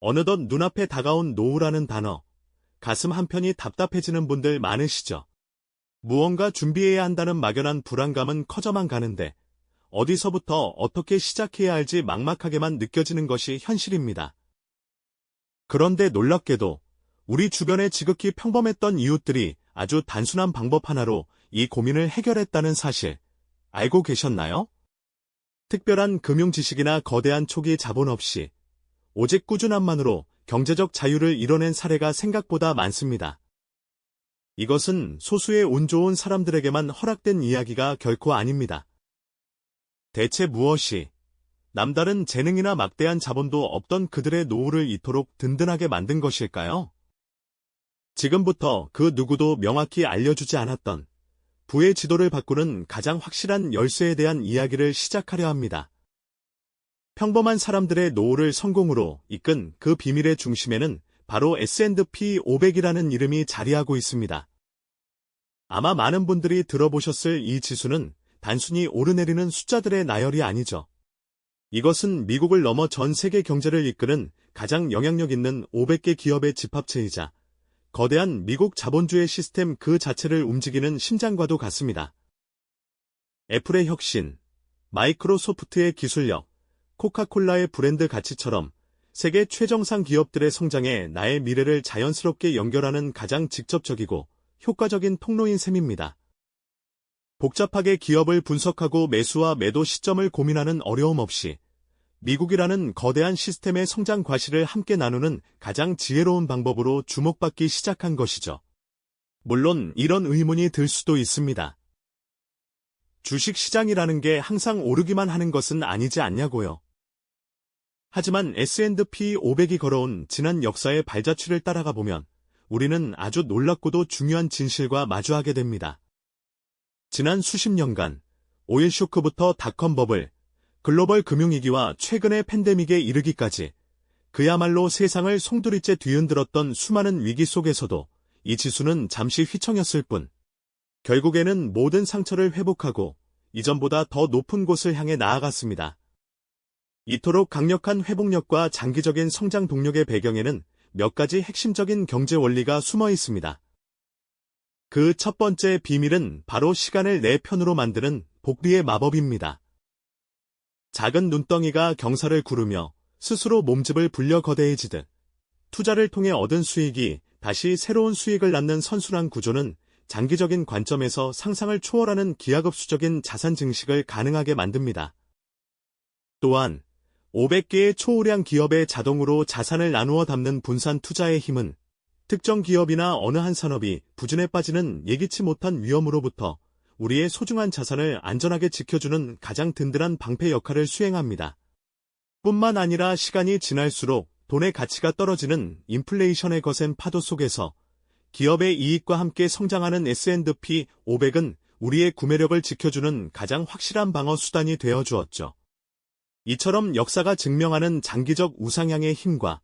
어느덧 눈앞에 다가온 노후라는 단어, 가슴 한편이 답답해지는 분들 많으시죠? 무언가 준비해야 한다는 막연한 불안감은 커져만 가는데, 어디서부터 어떻게 시작해야 할지 막막하게만 느껴지는 것이 현실입니다. 그런데 놀랍게도 우리 주변에 지극히 평범했던 이웃들이 아주 단순한 방법 하나로 이 고민을 해결했다는 사실 알고 계셨나요? 특별한 금융 지식이나 거대한 초기 자본 없이 오직 꾸준함만으로 경제적 자유를 이뤄낸 사례가 생각보다 많습니다. 이것은 소수의 운 좋은 사람들에게만 허락된 이야기가 결코 아닙니다. 대체 무엇이 남다른 재능이나 막대한 자본도 없던 그들의 노후를 이토록 든든하게 만든 것일까요? 지금부터 그 누구도 명확히 알려주지 않았던 부의 지도를 바꾸는 가장 확실한 열쇠에 대한 이야기를 시작하려 합니다. 평범한 사람들의 노후를 성공으로 이끈 그 비밀의 중심에는 바로 S&P 500이라는 이름이 자리하고 있습니다. 아마 많은 분들이 들어보셨을 이 지수는 단순히 오르내리는 숫자들의 나열이 아니죠. 이것은 미국을 넘어 전 세계 경제를 이끄는 가장 영향력 있는 500개 기업의 집합체이자 거대한 미국 자본주의 시스템 그 자체를 움직이는 심장과도 같습니다. 애플의 혁신, 마이크로소프트의 기술력, 코카콜라의 브랜드 가치처럼 세계 최정상 기업들의 성장에 나의 미래를 자연스럽게 연결하는 가장 직접적이고 효과적인 통로인 셈입니다. 복잡하게 기업을 분석하고 매수와 매도 시점을 고민하는 어려움 없이 미국이라는 거대한 시스템의 성장 과실을 함께 나누는 가장 지혜로운 방법으로 주목받기 시작한 것이죠. 물론 이런 의문이 들 수도 있습니다. 주식 시장이라는 게 항상 오르기만 하는 것은 아니지 않냐고요. 하지만 S&P 500이 걸어온 지난 역사의 발자취를 따라가 보면 우리는 아주 놀랍고도 중요한 진실과 마주하게 됩니다. 지난 수십 년간 오일 쇼크부터 닷컴 버블, 글로벌 금융위기와 최근의 팬데믹에 이르기까지 그야말로 세상을 송두리째 뒤흔들었던 수많은 위기 속에서도 이 지수는 잠시 휘청였을 뿐 결국에는 모든 상처를 회복하고 이전보다 더 높은 곳을 향해 나아갔습니다. 이토록 강력한 회복력과 장기적인 성장 동력의 배경에는 몇 가지 핵심적인 경제 원리가 숨어 있습니다. 그 첫 번째 비밀은 바로 시간을 내 편으로 만드는 복리의 마법입니다. 작은 눈덩이가 경사를 구르며 스스로 몸집을 불려 거대해지듯 투자를 통해 얻은 수익이 다시 새로운 수익을 낳는 선순환 구조는 장기적인 관점에서 상상을 초월하는 기하급수적인 자산 증식을 가능하게 만듭니다. 또한 500개의 초우량 기업에 자동으로 자산을 나누어 담는 분산 투자의 힘은 특정 기업이나 어느 한 산업이 부진에 빠지는 예기치 못한 위험으로부터 우리의 소중한 자산을 안전하게 지켜주는 가장 든든한 방패 역할을 수행합니다. 뿐만 아니라 시간이 지날수록 돈의 가치가 떨어지는 인플레이션의 거센 파도 속에서 기업의 이익과 함께 성장하는 S&P 500은 우리의 구매력을 지켜주는 가장 확실한 방어 수단이 되어 주었죠. 이처럼 역사가 증명하는 장기적 우상향의 힘과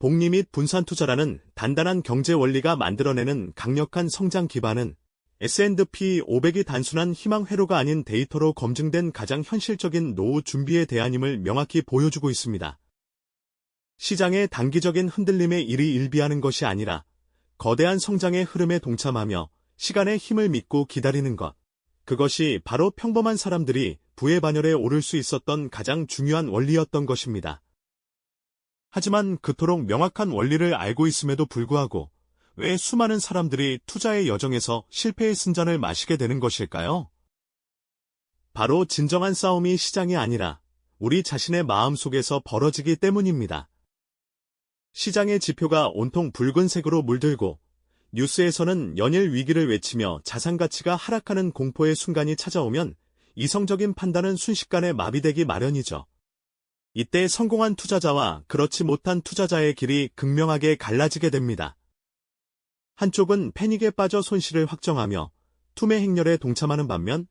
복리 및 분산 투자라는 단단한 경제 원리가 만들어내는 강력한 성장 기반은 S&P 500이 단순한 희망 회로가 아닌 데이터로 검증된 가장 현실적인 노후 준비에 대한임을 명확히 보여주고 있습니다. 시장의 단기적인 흔들림에 일이 일비하는 것이 아니라 거대한 성장의 흐름에 동참하며 시간의 힘을 믿고 기다리는 것. 그것이 바로 평범한 사람들이 부의 반열에 오를 수 있었던 가장 중요한 원리였던 것입니다. 하지만 그토록 명확한 원리를 알고 있음에도 불구하고 왜 수많은 사람들이 투자의 여정에서 실패의 순잔을 마시게 되는 것일까요? 바로 진정한 싸움이 시장이 아니라 우리 자신의 마음 속에서 벌어지기 때문입니다. 시장의 지표가 온통 붉은색으로 물들고 뉴스에서는 연일 위기를 외치며 자산 가치가 하락하는 공포의 순간이 찾아오면 이성적인 판단은 순식간에 마비되기 마련이죠. 이때 성공한 투자자와 그렇지 못한 투자자의 길이 극명하게 갈라지게 됩니다. 한쪽은 패닉에 빠져 손실을 확정하며 투매 행렬에 동참하는 반면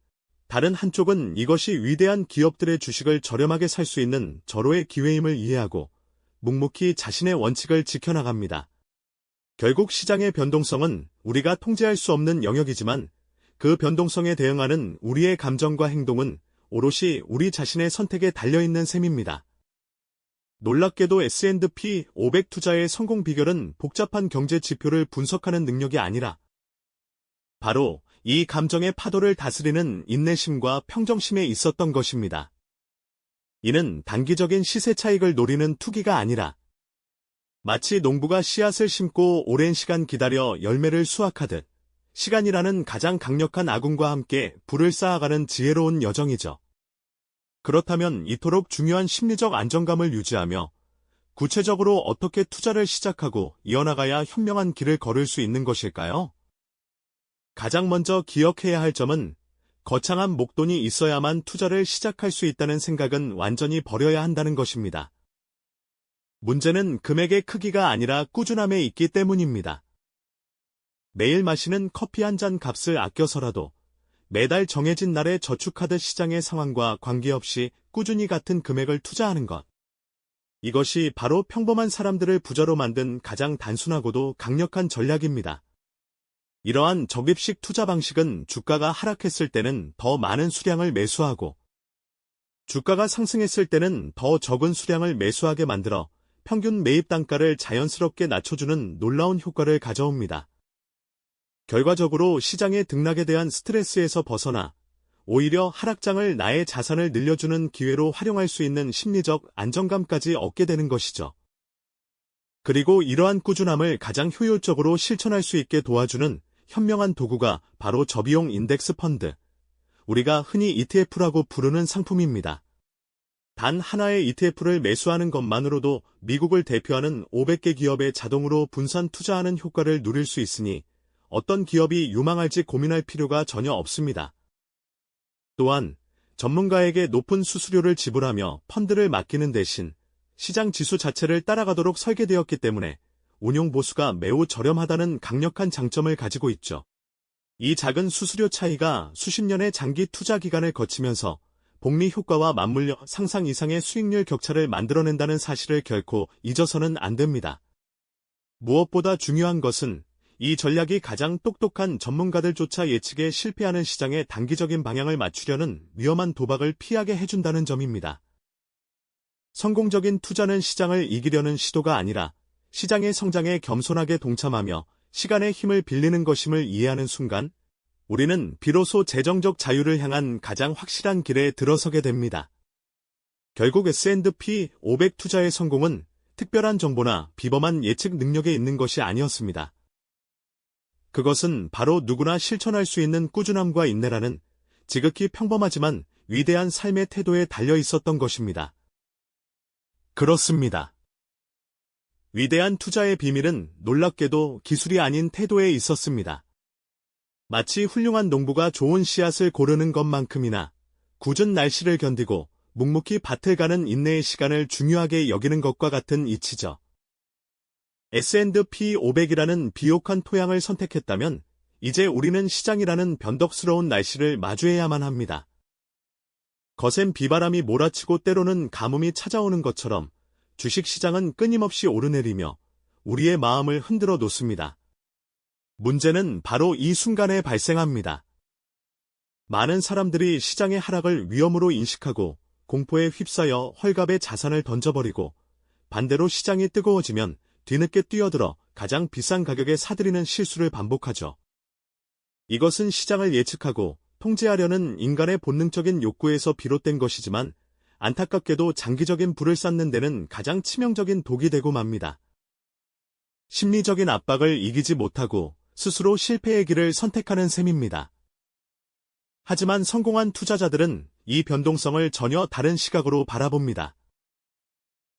다른 한쪽은 이것이 위대한 기업들의 주식을 저렴하게 살 수 있는 절호의 기회임을 이해하고 묵묵히 자신의 원칙을 지켜나갑니다. 결국 시장의 변동성은 우리가 통제할 수 없는 영역이지만 그 변동성에 대응하는 우리의 감정과 행동은 오롯이 우리 자신의 선택에 달려있는 셈입니다. 놀랍게도 S&P 500 투자의 성공 비결은 복잡한 경제 지표를 분석하는 능력이 아니라 바로 이 감정의 파도를 다스리는 인내심과 평정심에 있었던 것입니다. 이는 단기적인 시세 차익을 노리는 투기가 아니라 마치 농부가 씨앗을 심고 오랜 시간 기다려 열매를 수확하듯 시간이라는 가장 강력한 아군과 함께 불을 쌓아가는 지혜로운 여정이죠. 그렇다면 이토록 중요한 심리적 안정감을 유지하며 구체적으로 어떻게 투자를 시작하고 이어나가야 현명한 길을 걸을 수 있는 것일까요? 가장 먼저 기억해야 할 점은 거창한 목돈이 있어야만 투자를 시작할 수 있다는 생각은 완전히 버려야 한다는 것입니다. 문제는 금액의 크기가 아니라 꾸준함에 있기 때문입니다. 매일 마시는 커피 한 잔 값을 아껴서라도 매달 정해진 날에 저축카드 시장의 상황과 관계없이 꾸준히 같은 금액을 투자하는 것. 이것이 바로 평범한 사람들을 부자로 만든 가장 단순하고도 강력한 전략입니다. 이러한 적입식 투자 방식은 주가가 하락했을 때는 더 많은 수량을 매수하고 주가가 상승했을 때는 더 적은 수량을 매수하게 만들어 평균 매입 단가를 자연스럽게 낮춰주는 놀라운 효과를 가져옵니다. 결과적으로 시장의 등락에 대한 스트레스에서 벗어나 오히려 하락장을 나의 자산을 늘려주는 기회로 활용할 수 있는 심리적 안정감까지 얻게 되는 것이죠. 그리고 이러한 꾸준함을 가장 효율적으로 실천할 수 있게 도와주는 현명한 도구가 바로 저비용 인덱스 펀드, 우리가 흔히 ETF라고 부르는 상품입니다. 단 하나의 ETF를 매수하는 것만으로도 미국을 대표하는 500개 기업에 자동으로 분산 투자하는 효과를 누릴 수 있으니 어떤 기업이 유망할지 고민할 필요가 전혀 없습니다. 또한 전문가에게 높은 수수료를 지불하며 펀드를 맡기는 대신 시장 지수 자체를 따라가도록 설계되었기 때문에 운용 보수가 매우 저렴하다는 강력한 장점을 가지고 있죠. 이 작은 수수료 차이가 수십 년의 장기 투자 기간을 거치면서 복리 효과와 맞물려 상상 이상의 수익률 격차를 만들어낸다는 사실을 결코 잊어서는 안 됩니다. 무엇보다 중요한 것은 이 전략이 가장 똑똑한 전문가들조차 예측에 실패하는 시장의 단기적인 방향을 맞추려는 위험한 도박을 피하게 해준다는 점입니다. 성공적인 투자는 시장을 이기려는 시도가 아니라 시장의 성장에 겸손하게 동참하며 시간의 힘을 빌리는 것임을 이해하는 순간 우리는 비로소 재정적 자유를 향한 가장 확실한 길에 들어서게 됩니다. 결국 S&P 500 투자의 성공은 특별한 정보나 비범한 예측 능력에 있는 것이 아니었습니다. 그것은 바로 누구나 실천할 수 있는 꾸준함과 인내라는 지극히 평범하지만 위대한 삶의 태도에 달려 있었던 것입니다. 그렇습니다. 위대한 투자의 비밀은 놀랍게도 기술이 아닌 태도에 있었습니다. 마치 훌륭한 농부가 좋은 씨앗을 고르는 것만큼이나 굳은 날씨를 견디고 묵묵히 밭을 가는 인내의 시간을 중요하게 여기는 것과 같은 이치죠. S&P 500이라는 비옥한 토양을 선택했다면 이제 우리는 시장이라는 변덕스러운 날씨를 마주해야만 합니다. 거센 비바람이 몰아치고 때로는 가뭄이 찾아오는 것처럼 주식시장은 끊임없이 오르내리며 우리의 마음을 흔들어 놓습니다. 문제는 바로 이 순간에 발생합니다. 많은 사람들이 시장의 하락을 위험으로 인식하고 공포에 휩싸여 헐갑의 자산을 던져버리고 반대로 시장이 뜨거워지면 뒤늦게 뛰어들어 가장 비싼 가격에 사들이는 실수를 반복하죠. 이것은 시장을 예측하고 통제하려는 인간의 본능적인 욕구에서 비롯된 것이지만 안타깝게도 장기적인 불을 쌓는 데는 가장 치명적인 독이 되고 맙니다. 심리적인 압박을 이기지 못하고 스스로 실패의 길을 선택하는 셈입니다. 하지만 성공한 투자자들은 이 변동성을 전혀 다른 시각으로 바라봅니다.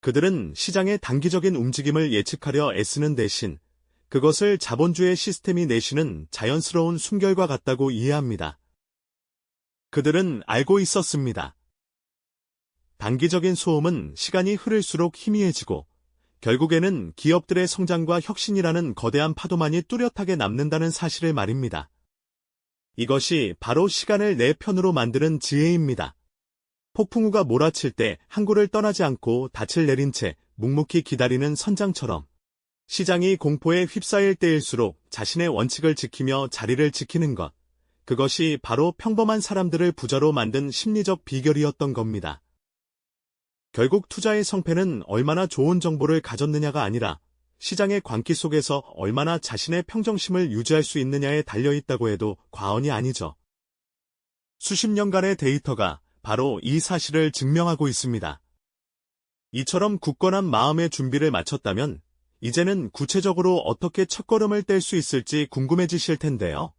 그들은 시장의 단기적인 움직임을 예측하려 애쓰는 대신 그것을 자본주의 시스템이 내쉬는 자연스러운 순결과 같다고 이해합니다. 그들은 알고 있었습니다. 단기적인 소음은 시간이 흐를수록 희미해지고 결국에는 기업들의 성장과 혁신이라는 거대한 파도만이 뚜렷하게 남는다는 사실을 말입니다. 이것이 바로 시간을 내 편으로 만드는 지혜입니다. 폭풍우가 몰아칠 때 항구를 떠나지 않고 닻을 내린 채 묵묵히 기다리는 선장처럼 시장이 공포에 휩싸일 때일수록 자신의 원칙을 지키며 자리를 지키는 것. 그것이 바로 평범한 사람들을 부자로 만든 심리적 비결이었던 겁니다. 결국 투자의 성패는 얼마나 좋은 정보를 가졌느냐가 아니라 시장의 광기 속에서 얼마나 자신의 평정심을 유지할 수 있느냐에 달려 있다고 해도 과언이 아니죠. 수십 년간의 데이터가 바로 이 사실을 증명하고 있습니다. 이처럼 굳건한 마음의 준비를 마쳤다면 이제는 구체적으로 어떻게 첫걸음을 뗄 수 있을지 궁금해지실 텐데요.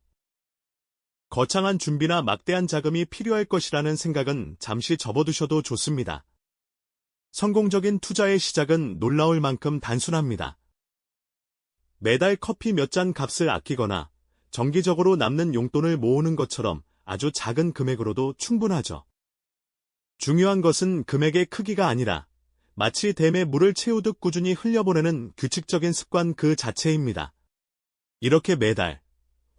거창한 준비나 막대한 자금이 필요할 것이라는 생각은 잠시 접어두셔도 좋습니다. 성공적인 투자의 시작은 놀라울 만큼 단순합니다. 매달 커피 몇 잔 값을 아끼거나 정기적으로 남는 용돈을 모으는 것처럼 아주 작은 금액으로도 충분하죠. 중요한 것은 금액의 크기가 아니라 마치 댐에 물을 채우듯 꾸준히 흘려보내는 규칙적인 습관 그 자체입니다. 이렇게 매달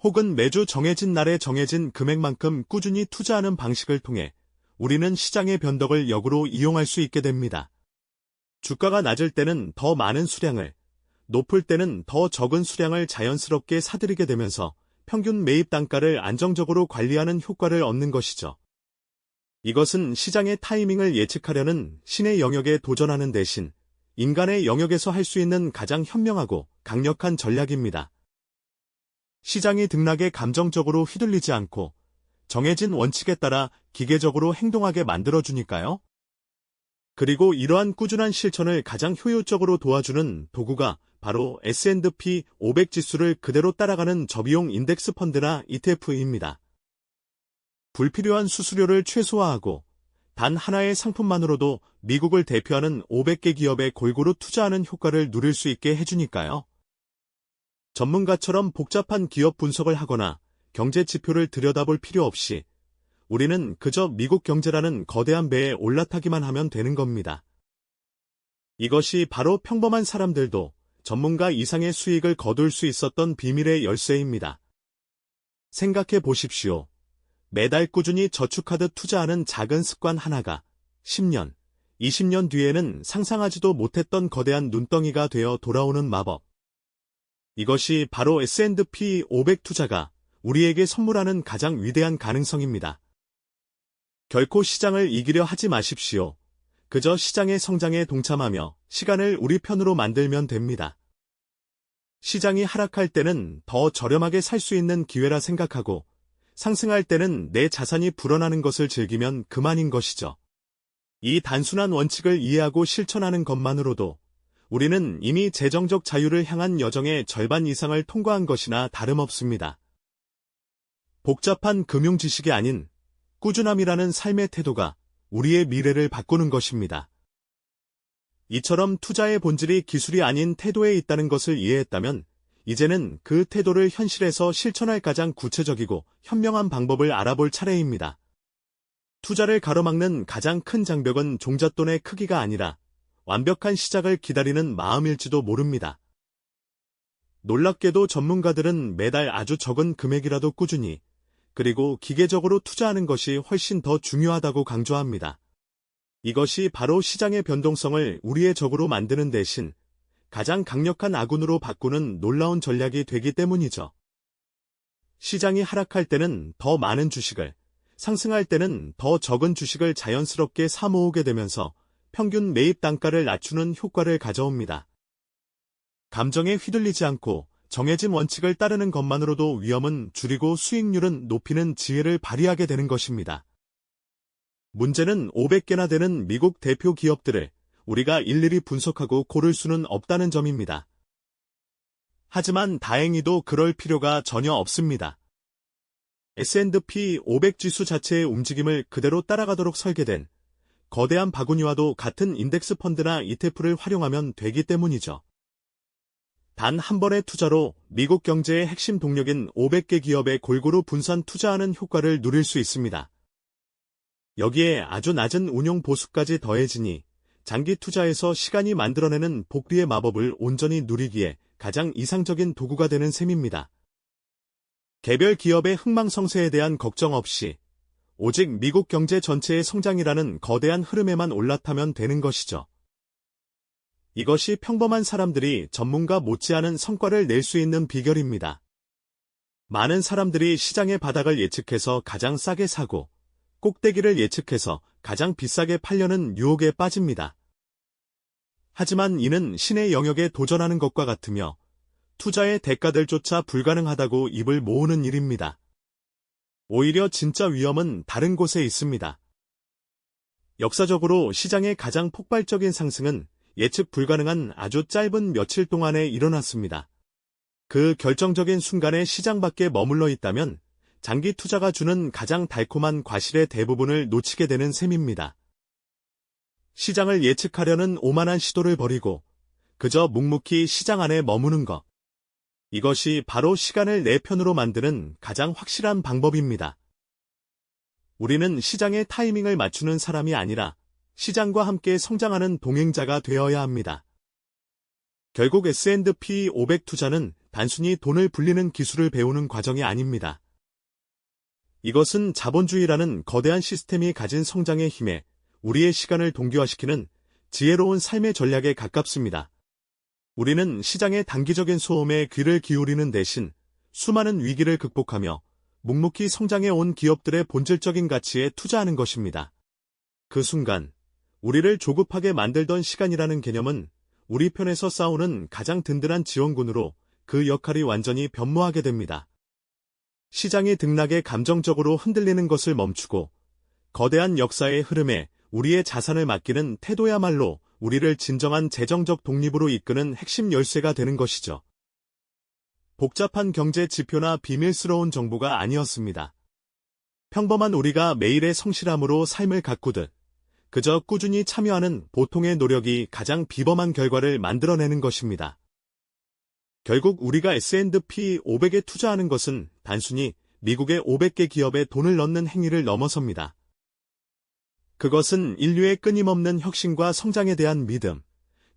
혹은 매주 정해진 날에 정해진 금액만큼 꾸준히 투자하는 방식을 통해 우리는 시장의 변덕을 역으로 이용할 수 있게 됩니다. 주가가 낮을 때는 더 많은 수량을, 높을 때는 더 적은 수량을 자연스럽게 사들이게 되면서 평균 매입 단가를 안정적으로 관리하는 효과를 얻는 것이죠. 이것은 시장의 타이밍을 예측하려는 신의 영역에 도전하는 대신 인간의 영역에서 할 수 있는 가장 현명하고 강력한 전략입니다. 시장이 등락에 감정적으로 휘둘리지 않고 정해진 원칙에 따라 기계적으로 행동하게 만들어주니까요. 그리고 이러한 꾸준한 실천을 가장 효율적으로 도와주는 도구가 바로 S&P 500 지수를 그대로 따라가는 저비용 인덱스 펀드나 ETF입니다. 불필요한 수수료를 최소화하고 단 하나의 상품만으로도 미국을 대표하는 500개 기업에 골고루 투자하는 효과를 누릴 수 있게 해주니까요. 전문가처럼 복잡한 기업 분석을 하거나 경제 지표를 들여다볼 필요 없이 우리는 그저 미국 경제라는 거대한 배에 올라타기만 하면 되는 겁니다. 이것이 바로 평범한 사람들도 전문가 이상의 수익을 거둘 수 있었던 비밀의 열쇠입니다. 생각해 보십시오. 매달 꾸준히 저축하듯 투자하는 작은 습관 하나가 10년, 20년 뒤에는 상상하지도 못했던 거대한 눈덩이가 되어 돌아오는 마법. 이것이 바로 S&P 500 투자가 우리에게 선물하는 가장 위대한 가능성입니다. 결코 시장을 이기려 하지 마십시오. 그저 시장의 성장에 동참하며 시간을 우리 편으로 만들면 됩니다. 시장이 하락할 때는 더 저렴하게 살 수 있는 기회라 생각하고 상승할 때는 내 자산이 불어나는 것을 즐기면 그만인 것이죠. 이 단순한 원칙을 이해하고 실천하는 것만으로도 우리는 이미 재정적 자유를 향한 여정의 절반 이상을 통과한 것이나 다름없습니다. 복잡한 금융 지식이 아닌 꾸준함이라는 삶의 태도가 우리의 미래를 바꾸는 것입니다. 이처럼 투자의 본질이 기술이 아닌 태도에 있다는 것을 이해했다면 이제는 그 태도를 현실에서 실천할 가장 구체적이고 현명한 방법을 알아볼 차례입니다. 투자를 가로막는 가장 큰 장벽은 종잣돈의 크기가 아니라 완벽한 시작을 기다리는 마음일지도 모릅니다. 놀랍게도 전문가들은 매달 아주 적은 금액이라도 꾸준히 그리고 기계적으로 투자하는 것이 훨씬 더 중요하다고 강조합니다. 이것이 바로 시장의 변동성을 우리의 적으로 만드는 대신 가장 강력한 아군으로 바꾸는 놀라운 전략이 되기 때문이죠. 시장이 하락할 때는 더 많은 주식을, 상승할 때는 더 적은 주식을 자연스럽게 사모으게 되면서 평균 매입 단가를 낮추는 효과를 가져옵니다. 감정에 휘둘리지 않고 정해진 원칙을 따르는 것만으로도 위험은 줄이고 수익률은 높이는 지혜를 발휘하게 되는 것입니다. 문제는 500개나 되는 미국 대표 기업들을 우리가 일일이 분석하고 고를 수는 없다는 점입니다. 하지만 다행히도 그럴 필요가 전혀 없습니다. S&P 500 지수 자체의 움직임을 그대로 따라가도록 설계된 거대한 바구니와도 같은 인덱스 펀드나 ETF를 활용하면 되기 때문이죠. 단 한 번의 투자로 미국 경제의 핵심 동력인 500개 기업에 골고루 분산 투자하는 효과를 누릴 수 있습니다. 여기에 아주 낮은 운용 보수까지 더해지니 장기 투자에서 시간이 만들어내는 복리의 마법을 온전히 누리기에 가장 이상적인 도구가 되는 셈입니다. 개별 기업의 흥망성쇠에 대한 걱정 없이 오직 미국 경제 전체의 성장이라는 거대한 흐름에만 올라타면 되는 것이죠. 이것이 평범한 사람들이 전문가 못지않은 성과를 낼 수 있는 비결입니다. 많은 사람들이 시장의 바닥을 예측해서 가장 싸게 사고 꼭대기를 예측해서 가장 비싸게 팔려는 유혹에 빠집니다. 하지만 이는 신의 영역에 도전하는 것과 같으며 투자의 대가들조차 불가능하다고 입을 모으는 일입니다. 오히려 진짜 위험은 다른 곳에 있습니다. 역사적으로 시장의 가장 폭발적인 상승은 예측 불가능한 아주 짧은 며칠 동안에 일어났습니다. 그 결정적인 순간에 시장 밖에 머물러 있다면 장기 투자가 주는 가장 달콤한 과실의 대부분을 놓치게 되는 셈입니다. 시장을 예측하려는 오만한 시도를 벌이고 그저 묵묵히 시장 안에 머무는 것. 이것이 바로 시간을 내 편으로 만드는 가장 확실한 방법입니다. 우리는 시장의 타이밍을 맞추는 사람이 아니라 시장과 함께 성장하는 동행자가 되어야 합니다. 결국 S&P 500 투자는 단순히 돈을 불리는 기술을 배우는 과정이 아닙니다. 이것은 자본주의라는 거대한 시스템이 가진 성장의 힘에 우리의 시간을 동기화시키는 지혜로운 삶의 전략에 가깝습니다. 우리는 시장의 단기적인 소음에 귀를 기울이는 대신 수많은 위기를 극복하며 묵묵히 성장해 온 기업들의 본질적인 가치에 투자하는 것입니다. 그 순간, 우리를 조급하게 만들던 시간이라는 개념은 우리 편에서 싸우는 가장 든든한 지원군으로 그 역할이 완전히 변모하게 됩니다. 시장이 등락에 감정적으로 흔들리는 것을 멈추고 거대한 역사의 흐름에 우리의 자산을 맡기는 태도야말로 우리를 진정한 재정적 독립으로 이끄는 핵심 열쇠가 되는 것이죠. 복잡한 경제 지표나 비밀스러운 정보가 아니었습니다. 평범한 우리가 매일의 성실함으로 삶을 가꾸듯 그저 꾸준히 참여하는 보통의 노력이 가장 비범한 결과를 만들어내는 것입니다. 결국 우리가 S&P 500에 투자하는 것은 단순히 미국의 500개 기업에 돈을 넣는 행위를 넘어섭니다. 그것은 인류의 끊임없는 혁신과 성장에 대한 믿음,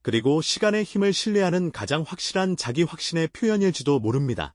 그리고 시간의 힘을 신뢰하는 가장 확실한 자기 확신의 표현일지도 모릅니다.